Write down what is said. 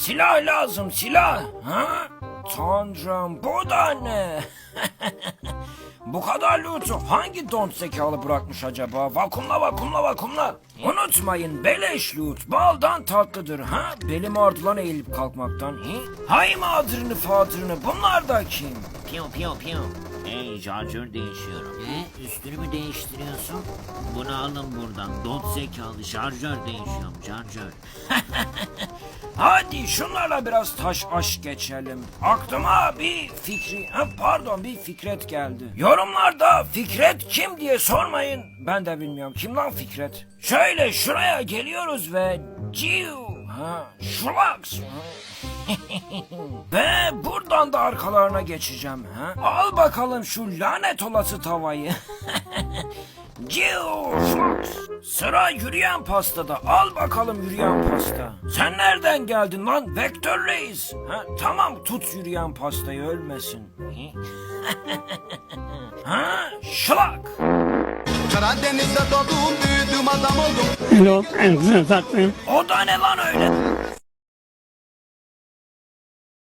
Silah lazım silah. Ha? Tanrım bu da ne? bu kadar loot'u hangi don zekalı bırakmış acaba? Vakumla vakumla vakumla. Unutmayın beleş loot baldan tatlıdır ha? Belim ağrıdı lan eğilip kalkmaktan. Hi? Hay mağdırını fadırını bunlar da kim? Piyo piyo piyo. Hey şarjör değişiyorum. He? Üstünü mü değiştiriyorsun? Bunu alın buradan. Dot zekalı şarjör değişiyorum şarjör. Hadi şunlarla biraz taş aş geçelim. Aklıma bir fikri, ha, pardon bir Fikret geldi. Yorumlarda Fikret kim diye sormayın. Ben de bilmiyorum. Kim lan Fikret? Şöyle şuraya geliyoruz ve ciu, ha, şulaks. ve buradan da arkalarına geçeceğim. Ha? Al bakalım şu lanet olası tavayı. Ciu, şulaks. Sıra yürüyen pastada. Al bakalım yürüyen pasta. Sen nereden geldin lan? Vektör Reis. Ha, tamam tut yürüyen pastayı ölmesin. ha, şılak. Karadeniz'de doğdum büyüdüm adam oldum and saklıyım. O da ne lan öyle?